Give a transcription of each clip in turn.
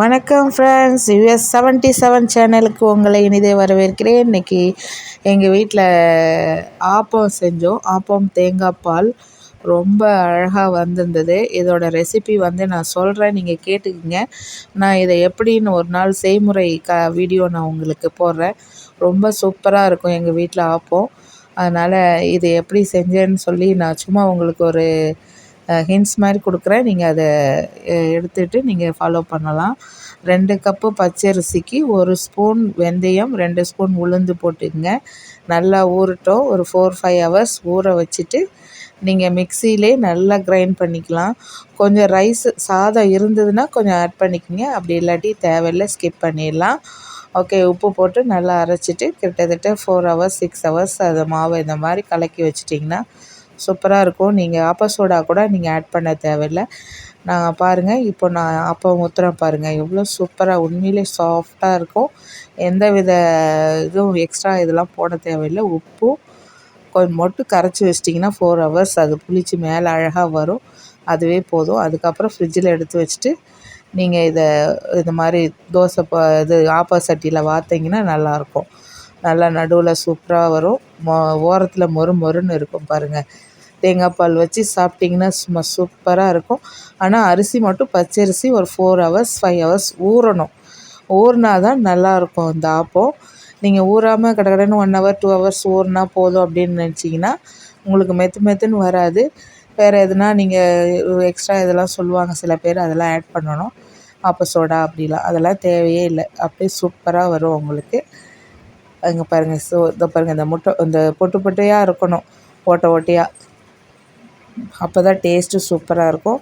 வணக்கம் friends US seventy seven சேனலுக்கு உங்களை இனிதே வரவேற்கிறேன். இன்றைக்கி எங்கள் வீட்டில் ஆப்பம் செஞ்சோம். ஆப்பம் தேங்காய் பால். ரொம்ப அழகாக வந்திருந்தது. இதோட ரெசிபி வந்து நான் சொல்கிறேன் நீங்கள் கேட்டுக்கங்க. நான் இதை எப்படின்னு ஒரு நாள் செய்முறை க வீடியோ நான் உங்களுக்கு போடுறேன். ரொம்ப சூப்பராக இருக்கும் எங்கள் வீட்டில் ஆப்பம். அதனால் இது எப்படி செஞ்சேன்னு சொல்லி நான் சும்மா உங்களுக்கு ஒரு ஹிண்ட்ஸ் மாதிரி கொடுக்குறேன். நீங்கள் அதை எடுத்துகிட்டு நீங்கள் ஃபாலோ பண்ணலாம். ரெண்டு கப்பு பச்சரிசிக்கு ஒரு ஸ்பூன் வெந்தயம் ரெண்டு ஸ்பூன் உளுந்து போட்டுக்கங்க. நல்லா ஊறட்டும். ஒரு ஃபோர் ஃபைவ் ஹவர்ஸ் ஊற வச்சுட்டு நீங்கள் மிக்சியிலே நல்லா கிரைண்ட் பண்ணிக்கலாம். கொஞ்சம் ரைஸ் சாதம் இருந்ததுன்னா கொஞ்சம் ஆட் பண்ணிக்கோங்க. அப்படி இல்லாட்டி தேவையில்லை ஸ்கிப் பண்ணிடலாம். ஓகே உப்பு போட்டு நல்லா அரைச்சிட்டு கிட்டத்தட்ட ஃபோர் ஹவர்ஸ் சிக்ஸ் ஹவர்ஸ் அதை மாவை இந்த மாதிரி கலக்கி வச்சிட்டிங்கன்னா சூப்பராக இருக்கும். நீங்கள் ஆப்பா சோடா கூட நீங்கள் ஆட் பண்ண தேவையில்ல. நான் பாருங்கள் இப்போ நான் அப்போ ஊற்றுறேன் பாருங்கள் எவ்வளோ சூப்பராக உண்மையிலே சாஃப்டாக இருக்கும். எந்த வித இதுவும் எக்ஸ்ட்ரா இதெல்லாம் போட தேவையில்லை. உப்பும் கொஞ்சம் மட்டும் கரைச்சி வச்சிட்டிங்கன்னா ஃபோர் ஹவர்ஸ் அது புளிச்சு மேலே அழகாக வரும். அதுவே போதும். அதுக்கப்புறம் ஃப்ரிட்ஜில் எடுத்து வச்சுட்டு நீங்கள் இதை இது மாதிரி தோசை ப இது ஆப்பா சட்டியில் வார்த்திங்கன்னா நல்லாயிருக்கும் நல்லா நடுவில் சூப்பராக வரும். மொ ஓரத்தில் மொறு மொறுன்னு இருக்கும் பாருங்கள் தேங்காய் பால் வச்சு சாப்பிட்டிங்கன்னா சும்மா சூப்பராக இருக்கும். ஆனால் அரிசி மட்டும் பச்சரிசி ஒரு ஃபோர் ஹவர்ஸ் ஃபைவ் ஹவர்ஸ் ஊறணும். ஊறினா தான் நல்லாயிருக்கும் அந்த ஆப்பம். நீங்கள் ஊறாமல் கடை கடைன்னு ஒன் ஹவர் டூ ஹவர்ஸ் ஊறினா போதும் அப்படின்னு நினச்சிங்கன்னா உங்களுக்கு மெத்து மெத்துன்னு வராது. வேறு எதுனா நீங்கள் எக்ஸ்ட்ரா இதெல்லாம் சொல்லுவாங்க. சில பேர் அதெல்லாம் ஆட் பண்ணணும். அப்போ சோடா அப்படிலாம். அதெல்லாம் தேவையே இல்லை. அப்படியே சூப்பராக வரும் உங்களுக்கு. அங்கே பாருங்கள் ஸோ இதை பாருங்கள் இந்த முட்டை இந்த பொட்டு பொட்டையாக இருக்கணும். ஓட்டை ஓட்டையாக அப்போ தான் டேஸ்ட்டு சூப்பராக இருக்கும்.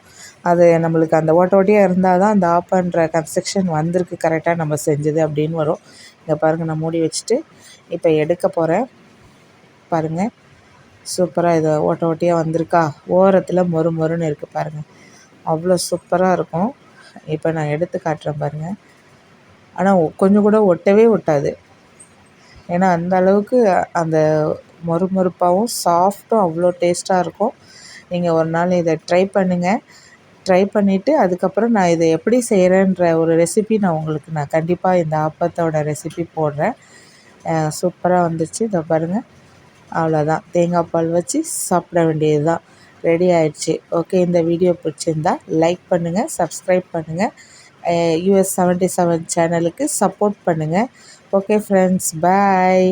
அது நம்மளுக்கு அந்த ஓட்ட ஓட்டையாக இருந்தால் தான் அந்த ஆப்பன்ற கன்ஸ்ட்ரக்ஷன் வந்திருக்கு. கரெக்டாக நம்ம செஞ்சது அப்படின்னு வரும். இங்கே பாருங்கள் நான் மூடி வச்சுட்டு இப்போ எடுக்க போகிறேன் பாருங்கள் சூப்பராக இது ஓட்ட ஓட்டையாக வந்திருக்கா? ஓரத்தில் மொறு மொறுன்னு இருக்குது பாருங்கள் அவ்வளோ சூப்பராக இருக்கும். இப்போ நான் எடுத்து காட்டுறேன் பாருங்கள் ஆனால் கொஞ்சம் கூட ஒட்டவே ஒட்டாது. ஏன்னா அந்த அளவுக்கு அந்த மொறுமொறுப்பாகவும் சாஃப்ட்டும் அவ்வளோ டேஸ்ட்டாக இருக்கும். நீங்கள் ஒரு நாள் இதை ட்ரை பண்ணுங்கள் ட்ரை பண்ணிவிட்டு அதுக்கப்புறம் நான் இதை எப்படி செய்கிறேன்ற ஒரு ரெசிபி நான் உங்களுக்கு நான் கண்டிப்பாக இந்த ஆப்பத்தோட ரெசிபி போடுறேன். சூப்பராக வந்துச்சு இதை பாருங்கள் அவ்வளோதான் தேங்காய் பால் வச்சு சாப்பிட வேண்டியது தான் ரெடி ஆயிடுச்சு. ஓகே இந்த வீடியோ பிடிச்சிருந்தா லைக் பண்ணுங்கள் சப்ஸ்கிரைப் பண்ணுங்கள் யூஎஸ் செவன்ட்டி செவன் சேனலுக்கு சப்போர்ட் பண்ணுங்கள் ஓகே ஃப்ரெண்ட்ஸ் பாய்